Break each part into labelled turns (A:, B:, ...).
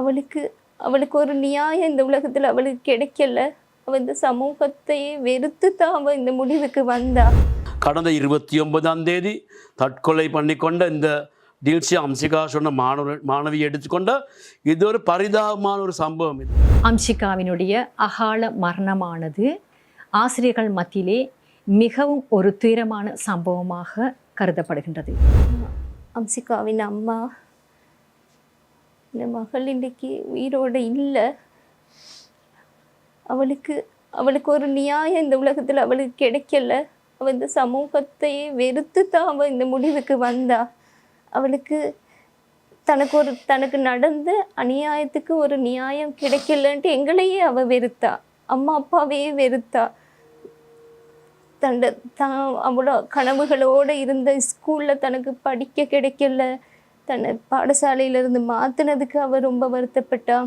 A: அவளுக்கு அவளுக்கு ஒரு நியாயம் இந்த உலகத்தில் அவளுக்கு கிடைக்கல. அவள் இந்த சமூகத்தையே வெறுத்து தான் அவள் இந்த முடிவுக்கு வந்தா.
B: கடந்த இருபத்தி ஒன்பதாம் தேதி தற்கொலை பண்ணிக்கொண்ட இந்த டீல்சி அம்சிகா சொன்ன மாணவர் மாணவி எடுத்துக்கொண்ட இது ஒரு பரிதாபமான ஒரு சம்பவம் இது.
C: அம்சிகாவினுடைய அகால மரணமானது ஆசிரியர்கள் மத்தியிலே மிகவும் ஒரு துயரமான சம்பவமாக கருதப்படுகின்றது.
A: அம்சிகாவின் அம்மா இந்த மகள் இன்றைக்கு உயிரோடு இல்லை. அவளுக்கு அவளுக்கு ஒரு நியாயம் இந்த உலகத்தில் அவளுக்கு கிடைக்கல. அவள் இந்த சமூகத்தையே வெறுத்து தான் அவள் இந்த முடிவுக்கு வந்தா. அவளுக்கு தனக்கு ஒரு தனக்கு நடந்த அநியாயத்துக்கு ஒரு நியாயம் கிடைக்கலன்ட்டு எங்களையே அவள் வெறுத்தா. அம்மா அப்பாவையே வெறுத்தா. தண்ட தான் அவளோட கனவுகளோடு இருந்த ஸ்கூலில் தனக்கு படிக்க கிடைக்கல. தன்னை பாடசாலையிலிருந்து மாற்றினதுக்கு அவள் ரொம்ப வருத்தப்பட்டா.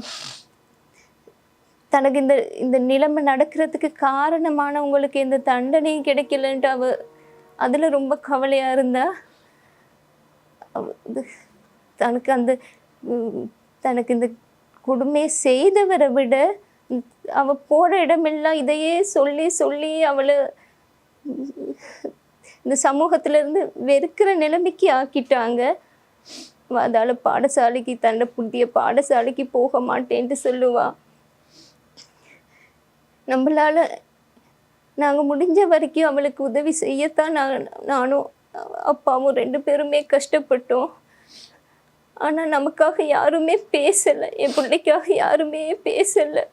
A: தனக்கு இந்த இந்த நிலைமை நடக்கிறதுக்கு காரணமானவங்களுக்கு எந்த தண்டனையும் கிடைக்கலன்ட்டு அவ அதில் ரொம்ப கவலையாக இருந்தா. அவ தனக்கு அந்த தனக்கு இந்த கொடுமையை செய்தவரை விட அவள் அவ இடமெல்லாம் இதையே சொல்லி சொல்லி அவளை இந்த சமூகத்துலேருந்து வெறுக்கிற நிலைமைக்கு ஆக்கிட்டாங்க. அதால் பாடசாலைக்கு தன்னை புதிய பாடசாலைக்கு போக மாட்டேன்ட்டு சொல்லுவா. நம்மளால நாங்கள் முடிஞ்ச வரைக்கும் அவளுக்கு உதவி செய்யத்தான் நான் நானும் அப்பாவும் ரெண்டு பேருமே கஷ்டப்பட்டோம். ஆனால் நமக்காக யாருமே பேசலை. என் பிள்ளைக்காக யாருமே பேசலை.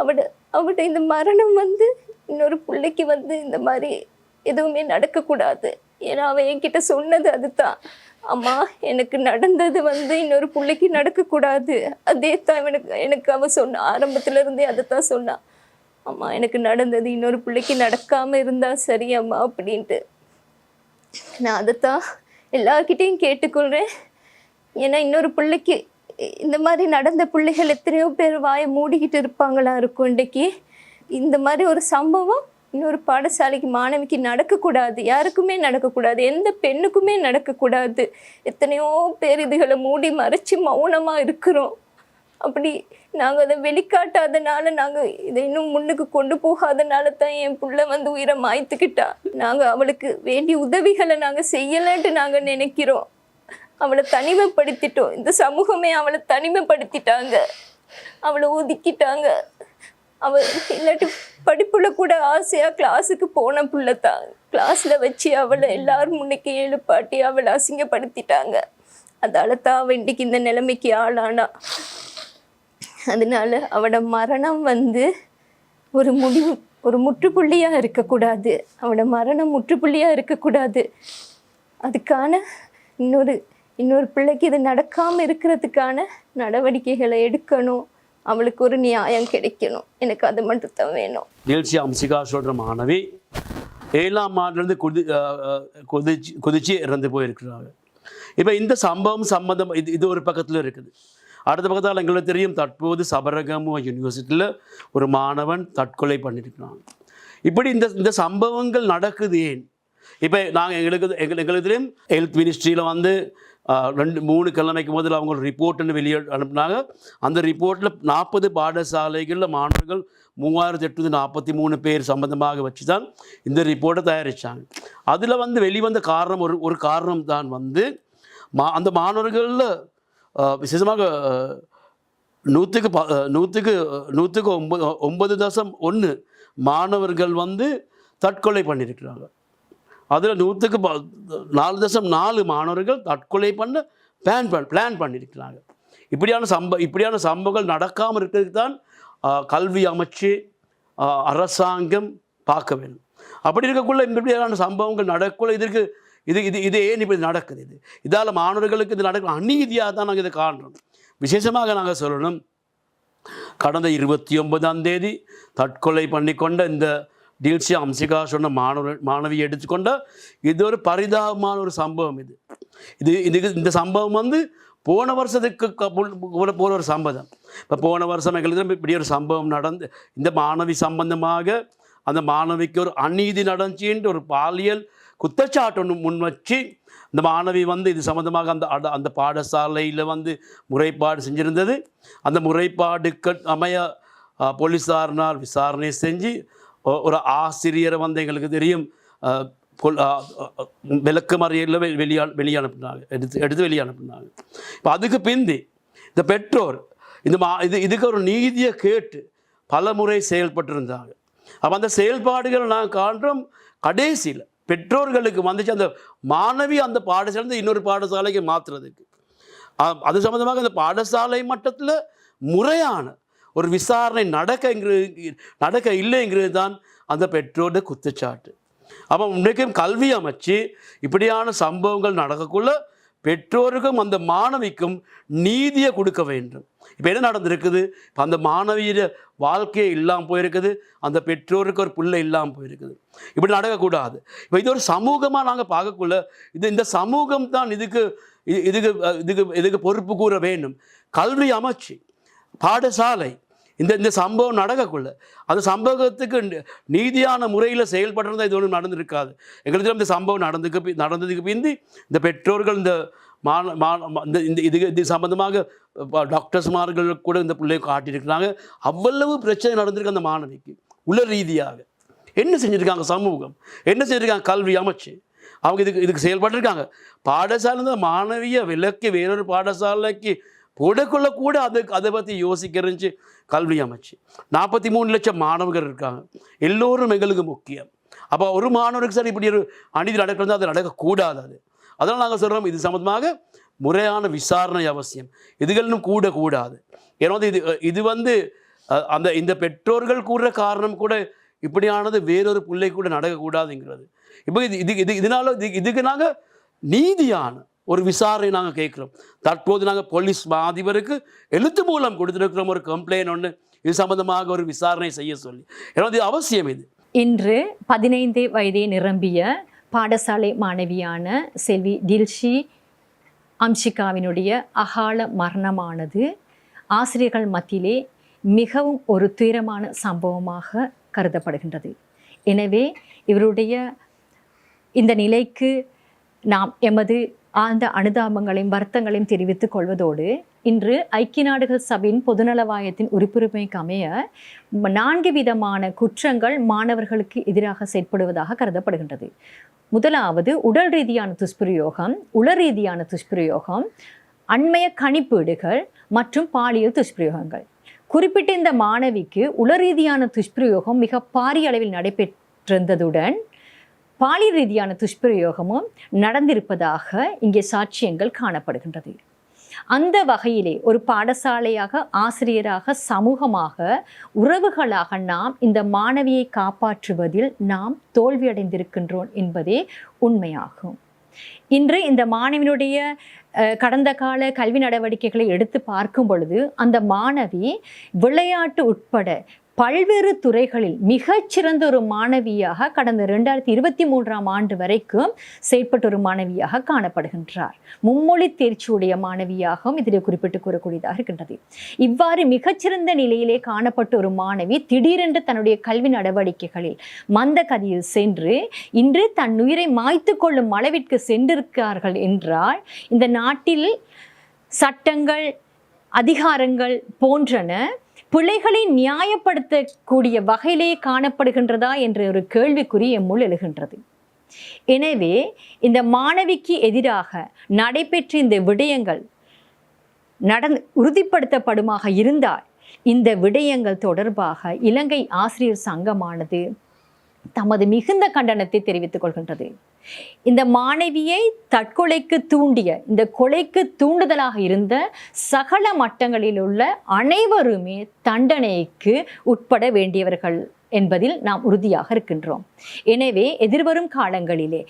A: அவட அவட இந்த மரணம் வந்து இன்னொரு பிள்ளைக்கு வந்து இந்த மாதிரி எதுவுமே நடக்கக்கூடாது. ஏன்னா அவள் என்கிட்ட சொன்னது அதுதான். அம்மா எனக்கு நடந்தது வந்து இன்னொரு பிள்ளைக்கு நடக்கக்கூடாது. அதே தான் எனக்கு எனக்கு அவள் சொன்னா ஆரம்பத்துலேருந்தே அதை தான் சொன்னான் அம்மா எனக்கு நடந்தது இன்னொரு பிள்ளைக்கு நடக்காமல் இருந்தால் சரி அம்மா அப்படின்ட்டு. நான் அதைத்தான் எல்லார்கிட்டையும் கேட்டுக்கொள்கிறேன் ஏன்னா இன்னொரு பிள்ளைக்கு இந்த மாதிரி நடந்த பிள்ளைகள் எத்தனையோ பேர் வாயை மூடிக்கிட்டு இருப்பாங்களா இருக்கும் இன்றைக்கி. இந்த மாதிரி ஒரு சம்பவம் இன்னொரு பாடசாலைக்கு மாணவிக்கு நடக்கக்கூடாது யாருக்குமே நடக்கக்கூடாது எந்த பெண்ணுக்குமே நடக்கக்கூடாது. எத்தனையோ பேர் இதுகளை மூடி மறைச்சு மௌனமாக இருக்கிறோம். அப்படி நாங்கள் அதை வெளிக்காட்டாதனால நாங்கள் இதை இன்னும் முன்னுக்கு கொண்டு போகாதனால தான் என் பிள்ளை வந்து உயிரை மாய்த்துக்கிட்டா. நாங்கள் அவளுக்கு வேண்டிய உதவிகளை நாங்கள் செய்யலைன்ட்டு நாங்கள் நினைக்கிறோம். அவளை தனிமைப்படுத்திட்டோம். இந்த சமூகமே அவளை தனிமைப்படுத்திட்டாங்க. அவளை ஒதுக்கிட்டாங்க. அவ இல்லாட்டி படிப்புல கூட ஆசையாக கிளாஸுக்கு போன புள்ள தான். கிளாஸில் வச்சு அவளை எல்லாரும் முன்னுக்கு எழுப்பாட்டி அவளை அசிங்கப்படுத்திட்டாங்க. அதால தான் அவள் இன்றைக்கு இந்த நிலைமைக்கு ஆளானா. அதனால அவட மரணம் வந்து ஒரு முடிவு ஒரு முற்றுப்புள்ளியாக இருக்கக்கூடாது. அவட மரணம் முற்றுப்புள்ளியாக இருக்கக்கூடாது. அதுக்கான இன்னொரு இன்னொரு பிள்ளைக்கு இது நடக்காமல் இருக்கிறதுக்கான நடவடிக்கைகளை எடுக்கணும். அவளுக்கு ஒரு நியாயம் கிடைக்கணும். எனக்கு அது மட்டும் தான் வேணும்.
B: நிகழ்ச்சி அம்சிகா சொல்கிற மாணவி ஏழாம் ஆண்டுலேருந்து குதி கொதிச்சு கொதிச்சு இறந்து போயிருக்கிறாங்க இப்போ இந்த சம்பவம் சம்பந்தம் இது இது ஒரு பக்கத்தில் இருக்குது. அடுத்த பக்கத்தில் எங்களுக்கு தெரியும் தற்போது சபரகமோ யூனிவர்சிட்டியில் ஒரு மாணவன் தற்கொலை பண்ணியிருக்கிறான் இப்படி இந்த இந்த சம்பவங்கள் நடக்குது ஏன்? இப்போ நாங்கள் எங்களுக்கு எங்கள் எங்களுக்கு தெரியும் ஹெல்த் மினிஸ்ட்ரியில் வந்து ரெண்டு மூணு கிழமைக்கு முதல்ல அவங்க ரிப்போர்ட்டுன்னு வெளியே அனுப்புனாங்க. அந்த ரிப்போர்ட்டில் நாற்பது பாடசாலைகளில் மாணவர்கள் மூவாயிரத்தி எட்நூற்றி நாற்பத்தி மூணு பேர் சம்மந்தமாக வச்சு தான் இந்த ரிப்போர்ட்டை தயாரித்தாங்க அதில் வந்து வெளிவந்த காரணம் ஒரு ஒரு காரணம் தான் வந்து மா அந்த மாணவர்களில் விசேஷமாக நூற்றுக்கு ப நூற்றுக்கு நூற்றுக்கு ஒம்பது ஒன்பது தசம் ஒன்று மாணவர்கள் வந்து தற்கொலை பண்ணியிருக்கிறாங்க. அதில் நூற்றுக்கு ப நாலு தசம் நாலு மாணவர்கள் தற்கொலை பண்ண பிளான் பண் பிளான் பண்ணியிருக்கிறாங்க இப்படியான சம்ப இப்படியான சம்பவங்கள் நடக்காமல் இருக்கிறதுக்கு தான் கல்வி அமைச்சு அரசாங்கம் பார்க்க வேண்டும். அப்படி இருக்கக்குள்ள இப்படியான சம்பவங்கள் நடக்குள்ள இதற்கு இது இது இது ஏன் இப்படி நடக்குது இது? இதால் மாணவர்களுக்கு இது நடக்கும் அநீதியாக தான் நாங்கள் இதை காண்றோம். விசேஷமாக நாங்கள் சொல்லணும் கடந்த இருபத்தி ஒன்பதாம் தேதி தற்கொலை பண்ணிக்கொண்ட இந்த டீல்சி அம்சிகா சொன்ன மாணவர் மாணவியை எடுத்துக்கொண்ட இது ஒரு பரிதாபமான ஒரு சம்பவம் இது இது இதுக்கு இந்த சம்பவம் வந்து போன வருஷத்துக்கு க- புல்- போன ஒரு சம்பவம் இப்போ போன வருஷம் எங்களுக்கு இப்படி ஒரு சம்பவம் நடந்து இந்த மாணவி சம்பந்தமாக அந்த மாணவிக்கு ஒரு அநீதி நடந்துச்சின்ட்டு ஒரு பாலியல் குற்றச்சாட்டு ஒன்று முன் வச்சு இந்த மாணவி வந்து இது சம்மந்தமாக அந்த அட- அந்த பாடசாலையில் வந்து முறைப்பாடு செஞ்சுருந்தது அந்த முறைப்பாடுக்கு அமைய போலீஸாரினால் விசாரணை செஞ்சு ஒரு ஆசிரியர் வந்து எங்களுக்கு தெரியும். விளக்கு மறியலில் அஹ், வெளியா வெளியே அனுப்புனாங்க எடுத்து எடுத்து வெளியே அனுப்புனாங்க இப்போ அதுக்கு பிந்தி இந்த பெற்றோர் இந்த மா இது இதுக்கு ஒரு நீதியை கேட்டு பல முறை செயல்பட்டிருந்தாங்க. அப்போ அந்த செயல்பாடுகளை நான் காண்றோம் கடைசியில் பெற்றோர்களுக்கு வந்துச்சு. அந்த மாணவி அந்த பாடசாலை இன்னொரு பாடசாலைக்கு மாற்றுறதுக்கு அது சம்மந்தமாக அந்த பாடசாலை மட்டத்தில் முறையான ஒரு விசாரணை நடக்கங்கிறது நடக்க இல்லைங்கிறது தான் அந்த பெற்றோருடைய குத்துச்சாட்டு அப்போ இன்றைக்கும் கல்வி அமைச்சு இப்படியான சம்பவங்கள் நடக்கக்குள்ள பெற்றோருக்கும் அந்த மாணவிக்கும் நீதியை கொடுக்க வேண்டும். இப்போ என்ன நடந்திருக்குது? இப்போ அந்த மாணவியில் வாழ்க்கையே இல்லாமல் போயிருக்குது. அந்த பெற்றோருக்கு ஒரு பிள்ளை இல்லாமல் போயிருக்குது. இப்படி நடக்கக்கூடாது. இப்போ இது ஒரு சமூகமாக நாங்கள் பார்க்கக்குள்ள இது இந்த சமூகம் தான் இதுக்கு இது- இதுக்கு இதுக்கு இதுக்கு பொறுப்பு கூற வேண்டும். கல்வி அமைச்சு பாடசாலை இந்த இந்த சம்பவம் நடக்கக்குள்ள. அந்த சம்பவத்துக்கு நீதியான முறையில் செயல்படுறதா இது ஒன்றும் நடந்திருக்காது. எங்களுக்கு இந்த சம்பவம் நடந்துக்கு நடந்ததுக்கு பிந்தி இந்த பெற்றோர்கள் இந்த மான இந்த இந்த இது இது சம்பந்தமாக டாக்டர்ஸ்மார்கள் கூட இந்த பிள்ளையை காட்டியிருக்கிறாங்க. அவ்வளவு பிரச்சனை நடந்திருக்கு அந்த மாணவிக்கு உள்ள ரீதியாக. என்ன செஞ்சுருக்காங்க சமூகம்? என்ன செஞ்சுருக்காங்க கல்வி அமைச்சு? அவங்க இதுக்கு இதுக்கு செயல்பட்டுருக்காங்க. பாடசாலை மாணவியை விலக்கி வேறொரு பாடசாலைக்கு போடக்குள்ள கூட அது அதை பற்றி யோசிக்கிறச்சு கல்வி அமைச்சு. நாற்பத்தி மூணு லட்சம் மாணவர்கள் இருக்காங்க. எல்லோரும் எங்களுக்கு முக்கியம். அப்போ ஒரு மாணவருக்கு சார் இப்படி ஒரு அநீதி நடக்கிறது அது நடக்கக்கூடாது அது. அதனால் நாங்கள் சொல்கிறோம் இது சம்மந்தமாக முறையான விசாரணை அவசியம். இதுகளும் கூட கூடாது. ஏன்னா வந்து இது இது வந்து அந்த இந்த பெற்றோர்கள் கூடுற காரணம் கூட இப்படியானது வேறொரு பிள்ளை கூட நடக்கக்கூடாதுங்கிறது. இப்போ இது இது இது இதனால இது இதுக்கு நாங்கள் நீதியான ஒரு விசாரணை நாங்கள் கேட்குறோம். தற்போது நாங்கள் போலீஸ் அதிபருக்கு எழுத்து மூலம் கொடுத்துருக்கிறோம் ஒரு கம்ப்ளைண்ட் ஒன்று இது சம்பந்தமாக ஒரு விசாரணை செய்ய சொல்லி. ஏன்னா இது அவசியம் இது.
C: இன்று பதினைந்து வயதை நிரம்பிய பாடசாலை மாணவியான செல்வி டில்ஷி அம்ஷிகாவினுடைய அகால மரணமானது ஆசிரியர்கள் மத்தியிலே மிகவும் ஒரு துயரமான சம்பவமாக கருதப்படுகின்றது. எனவே இவருடைய இந்த நிலைக்கு நாம் எமது ஆழ்ந்த அனுதாபங்களையும் வருத்தங்களையும் தெரிவித்துக் கொள்வதோடு இன்று ஐக்கிய நாடுகள் சபையின் பொதுநலவாயத்தின் உறுப்புரிமைக்கு அமைய நான்கு விதமான குற்றங்கள் மாணவர்களுக்கு எதிராக செயற்படுவதாக கருதப்படுகின்றது. முதலாவது உடல் ரீதியான துஷ்பிரயோகம் உள ரீதியான துஷ்பிரயோகம் அண்மைய கணிப்பீடுகள் மற்றும் பாலியல் துஷ்பிரயோகங்கள். குறிப்பிட்ட இந்த மாணவிக்கு உள ரீதியான துஷ்பிரயோகம் மிக பாரிய அளவில் நடைபெற்றிருந்ததுடன் பாலியல் ரீதியான துஷ்பிரயோகமும் நடந்திருப்பதாக இங்கே சாட்சியங்கள் காணப்படுகின்றது. அந்த வகையிலே ஒரு பாடசாலையாக ஆசிரியராக சமூகமாக உறவுகளாக நாம் இந்த மாணவியை காப்பாற்றுவதில் நாம் தோல்வியடைந்திருக்கின்றோம் என்பதே உண்மையாகும். இன்று இந்த மாணவியினுடைய கடந்த கால கல்வி நடவடிக்கைகளை எடுத்து பார்க்கும் பொழுது அந்த மாணவி விளையாட்டு உட்பட பல்வேறு துறைகளில் மிகச்சிறந்த ஒரு மாணவியாக கடந்த ரெண்டாயிரத்தி இருபத்தி மூன்றாம் ஆண்டு வரைக்கும் செயற்பட்ட ஒரு மாணவியாக காணப்படுகின்றார். மும்மொழி தேர்ச்சியுடைய மாணவியாகவும் இதில் குறிப்பிட்டு கூறக்கூடியதாக இருக்கின்றது. இவ்வாறு மிகச்சிறந்த நிலையிலே காணப்பட்ட ஒரு மாணவி திடீரென்று தன்னுடைய கல்வி நடவடிக்கைகளில் மந்த கதியில் சென்று இன்று தன் உயிரை மாய்த்து கொள்ளும் அளவிற்கு சென்றிருக்கிறார்கள் என்றால் இந்த நாட்டில் சட்டங்கள் அதிகாரங்கள் போன்றன பிழைகளை நியாயப்படுத்தக்கூடிய வகையிலே காணப்படுகின்றதா என்ற ஒரு கேள்விக்குறி எம்முள் எழுகின்றது. எனவே இந்த மாணவிக்கு எதிராக நடைபெற்ற இந்த விடயங்கள் நடந்து உறுதிப்படுத்தப்படுமாக இருந்தால் இந்த விடயங்கள் தொடர்பாக இலங்கை ஆசிரியர் சங்கமானது தமது மிகுந்த கண்டனத்தை தெரிவித்துக் கொள்கின்றது. இந்த மாணவியை தற்கொலைக்கு தூண்டிய இந்த கொலைக்கு தூண்டுதலாக இருந்த சகல மட்டங்களில் உள்ள அனைவருமே தண்டனைக்கு உட்பட வேண்டியவர்கள் என்பதில் நாம் உறுதியாக இருக்கின்றோம். எனவே எதிர்வரும் காலங்களிலே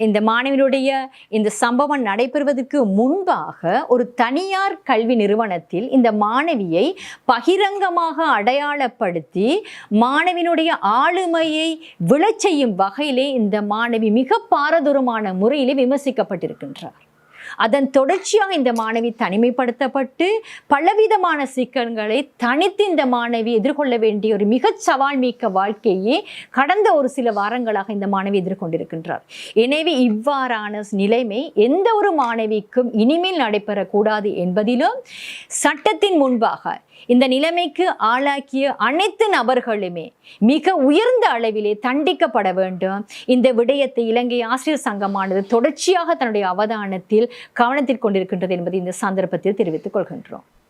C: இந்த மாணவியினுடைய இந்த சம்பவம் நடைபெறுவதற்கு முன்பாக ஒரு தனியார் கல்வி நிறுவனத்தில் இந்த மாணவியை பகிரங்கமாக அடையாளப்படுத்தி மாணவியினுடைய ஆளுமையை விழச் செய்யும் வகையிலே இந்த மாணவி மிக பாரதூரமான முறையிலே விமர்சிக்கப்பட்டிருக்கின்றார். அதன் தொடர்ச்சியாக இந்த மாணவி தனிமைப்படுத்தப்பட்டு பலவிதமான சிக்கல்களை தனித்து இந்த மாணவி எதிர்கொள்ள வேண்டிய ஒரு மிக சவால் மிக்க வாழ்க்கையை கடந்த ஒரு சில வாரங்களாக இந்த மாணவி எதிர்கொண்டிருக்கின்றார். எனவே இவ்வாறான நிலைமை எந்த ஒரு மாணவிக்கும் இனிமேல் நடைபெறக்கூடாது என்பதிலும் சட்டத்தின் முன்பாக இந்த நிலைமைக்கு ஆளாக்கிய அனைத்து நபர்களுமே மிக உயர்ந்த அளவிலே தண்டிக்கப்பட வேண்டும். இந்த விடயத்தை இலங்கை ஆசிரியர் சங்கமானது தொடர்ச்சியாக தன்னுடைய அவதானத்தில் கவனத்தில் கொண்டிருக்கின்றது என்பதை இந்த சந்தர்ப்பத்தில் தெரிவித்துக் கொள்கின்றோம்.